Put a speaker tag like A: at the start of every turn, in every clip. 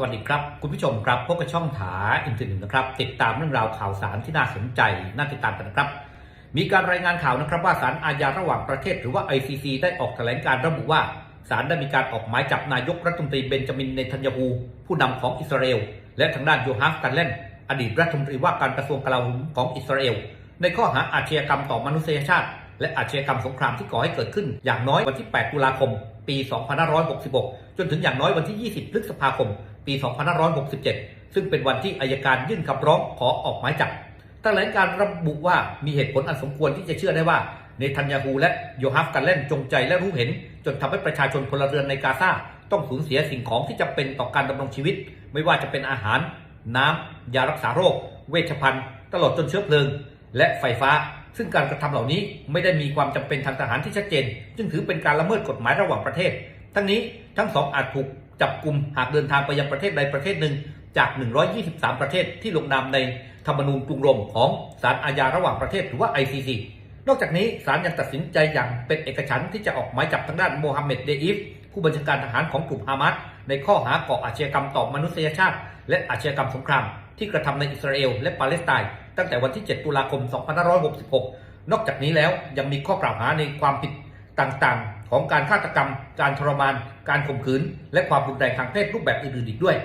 A: สวัสดีครับ คุณผู้ชมครับพบกับช่องถาอินเทอร์เน็ตนะครับ ติดตามเรื่องราวข่าวสารที่น่าสนใจน่าติดตามกันนะครับ มีการรายงานข่าวนะครับว่าศาลอาญาระหว่างประเทศหรือว่า ICC ได้ออกแถลงการระบุว่าศาลได้มีการออกหมายจับนายกรัฐมนตรีเบนจามินเนทันยาฮูผู้นำของอิสราเอล และทางด้านโยฮัฟกันเลนอดีตรัฐมนตรีว่าการกระทรวงกลาโหมของอิสราเอล ในข้อหาอาชญากรรมต่อมนุษยชาติ และอาชญากรรมสงครามที่ก่อให้เกิดขึ้น อย่างน้อยวันที่ 8 ตุลาคม ปี 2566 จนถึงอย่างน้อยวันที่ 20 พฤษภาคมปี 2567 ซึ่งเป็นวันที่อายการยื่นคำร้องขอออกหมายจับแถลงการระบุว่ามีเหตุผลอันสมควรที่จะเชื่อได้ว่าเนทันยาฮูและโยฮัฟกันเล่นจงใจและรู้เห็น จนทำให้ประชาชนพลเรือนในกาซาต้องสูญเสียสิ่งของที่จำเป็นต่อการดำรงชีวิต ไม่ว่าจะเป็นอาหาร น้ำยารักษาโรค เวชภัณฑ์ ตลอดจนเชื้อเพลิง และไฟฟ้า ซึ่งการกระทำเหล่านี้ไม่ได้มีความจำเป็นทางทหารที่ชัดเจน จึงถือเป็นการละเมิดกฎหมายระหว่างประเทศ ทั้งนี้ทั้งสองอาจถูก จับกลุ่มหากเดินทางไปยังประเทศใดประเทศหนึ่งจาก 123 ประเทศที่ลงนามในธรรมนูญกรุงโรมของศาลอาญาระหว่างประเทศหรือว่า ICC นอกจากนี้ศาลยังตัดสินใจอย่างเป็นเอกฉันท์ที่จะออกหมายจับทางด้านโมฮัมเหม็ดเดอีฟผู้บัญชาการทหารของกลุ่มฮามาสในข้อหาก่ออาชญากรรมต่อมนุษยชาติ และอาชญากรรมสงคราม ที่กระทำในอิสราเอลและปาเลสไตน์ตั้งแต่วันที่ 7 ตุลาคม 2566 นอกจากนี้แล้วยังมีข้อกล่าวหาในความผิดต่างๆ ของการฆาตกรรม การทรมาน การข่มขืน และความรุนแรงทางเพศรูปแบบอื่นๆอีกด้วย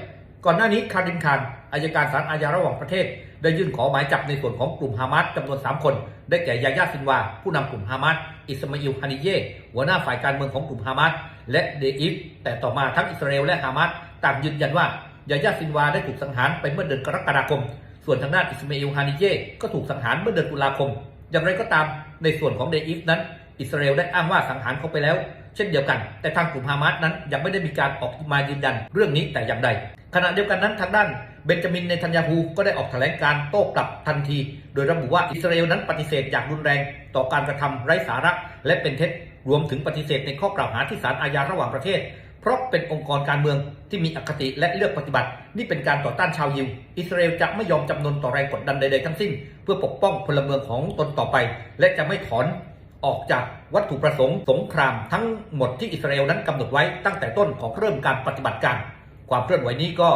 A: ก่อนหน้านี้คารินคารอายการศาลอาญาระหว่างประเทศ ได้ยื่นขอหมายจับในส่วนของกลุ่มฮามาสจำนวน 3 คน ได้แก่ยาญาซินวา ผู้นำกลุ่มฮามาสอิสมาอิลฮานิเย่หัวหน้าฝ่ายการเมืองของกลุ่มฮามาสและเดอิฟแต่ต่อมาทั้งอิสราเอลและฮามาสต่างยืนยันว่ายาญาซินวาได้ถูกสังหารไปเมื่อเดือนกรกฎาคม ส่วนทางด้านอิสมาอิลฮานิเย่ก็ถูกสังหารเมื่อเดือนตุลาคม อย่างไรก็ตามในส่วนของเดอิฟนั้น อิสราเอลได้อ้างว่าสังหารเขาไปแล้ว เช่นเดียวกัน แต่ทางกลุ่มฮามาสนั้นยังไม่ได้มีการออกมายืนยันเรื่องนี้แต่อย่างใด ขณะเดียวกันนั้นทางด้านเบนจามินเนทันยาฮูก็ได้ออกแถลงการโต้กลับทันที โดยระบุว่าอิสราเอลนั้นปฏิเสธอย่างรุนแรงต่อการกระทำไร้สาระและเป็นเท็จรวมถึงปฏิเสธในข้อกล่าวหาที่ศาลอาญาระหว่างประเทศ เพราะเป็นองค์กรการเมืองที่มีอคติและเลือกปฏิบัติ นี่เป็นการต่อต้านชาวยิว อิสราเอลจะไม่ยอมจำนนต่อแรงกดดันใดๆทั้งสิ้น เพื่อปกป้องพลเมืองของตนต่อไป และจะไม่ถอน ออกจากวัตถุประสงค์สงครามทั้งหมดที่อิสราเอลนั้นกำหนดไว้ตั้งแต่ต้นของเริ่มการปฏิบัติการ ความเคลื่อนไหวนี้ก็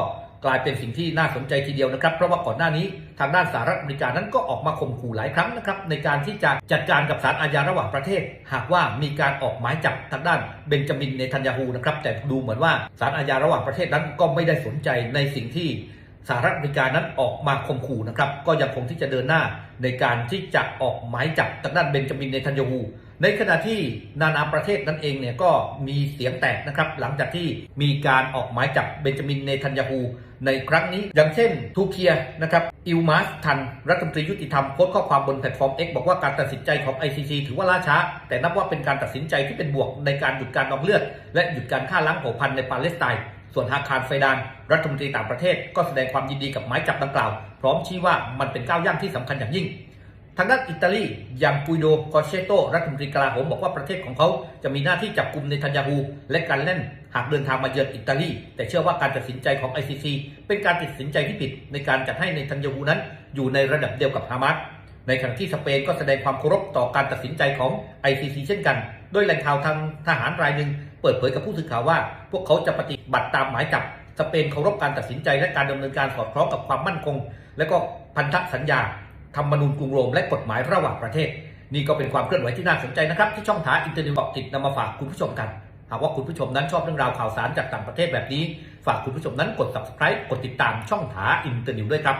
A: กลายเป็นสิ่งที่น่าสนใจทีเดียวนะครับ เพราะว่าก่อนหน้านี้ทางด้านสหรัฐอเมริกานั้นก็ออกมาข่มขู่หลายครั้งนะครับในการที่จะจัดการกับศาลอาญาระหว่างประเทศ หากว่ามีการออกหมายจับทางด้านเบนจามินเนทันยาฮูนะครับแต่ดูเหมือนว่าศาลอาญาระหว่างประเทศนั้นก็ไม่ได้สนใจในสิ่งที่ สหรัฐอเมริกานั้นออกมาข่มขู่นะครับก็ยังคงที่จะเดินหน้าในการที่จะออกหมายจับทางด้านเบนจามินเนทันยาฮูในขณะที่นานาประเทศนั้นเองเนี่ยก็มีเสียงแตกนะครับหลังจากที่มีการออกหมายจับเบนจามินเนทันยาฮูในครั้งนี้ อย่างเช่นทูเคียนะครับอิลมาสทัน รัฐมนตรียุติธรรมโพสต์ข้อความบนแพลตฟอร์ม X บอกว่าการตัดสินใจของ ICC ถือว่าล่าช้า แต่นับว่าเป็นการตัดสินใจที่เป็นบวกในการหยุดการนองเลือด และหยุดการฆ่าล้างเผ่าพันธุ์ในปาเลสไตน์ ส่วนฮาคารไฟดาน รัฐมนตรีต่างประเทศก็แสดงความยินดีกับหมายจับดังกล่าว พร้อมชี้ว่ามันเป็นก้าวย่างที่สำคัญอย่างยิ่ง ทางด้านอิตาลีอย่างปุยโดกอเชโต รัฐมนตรีกลาโหมบอกว่าประเทศของเขาจะมีหน้าที่จับกลุ่มในทันยาฮูและการเล่นหากเดินทางมาเยือนอิตาลี แต่เชื่อว่าการตัดสินใจของ ICC เป็นการตัดสินใจที่ผิดในการจัดให้ในทันยาฮูนั้น อยู่ในระดับเดียวกับฮามาส ในขณะที่สเปนก็แสดงความเคารพต่อการตัดสินใจของ ICC เช่นกัน โดยแหล่งข่าวทางทหารรายหนึ่งเปิดเผยกับผู้สื่อข่าวว่า พวกเขาจะปฏิบัติตามหมายจับ สเปนเคารพการตัดสินใจและการดำเนินการสอดคล้องกับความมั่นคง และก็พันธสัญญาธรรมนูญกรุงโรมและกฎหมายระหว่างประเทศ นี่ก็เป็นความเคลื่อนไหวที่น่าสนใจนะครับที่ช่องทางอินเทอร์เน็ตเกาะติดนำมาฝากคุณผู้ชมกันหากว่าคุณผู้ชมนั้นชอบเรื่องราวข่าวสารจากต่างประเทศแบบนี้ ฝากคุณผู้ชมนั้นกด subscribe กดติดตามช่องทาอินเทอร์เน็ตด้วยครับ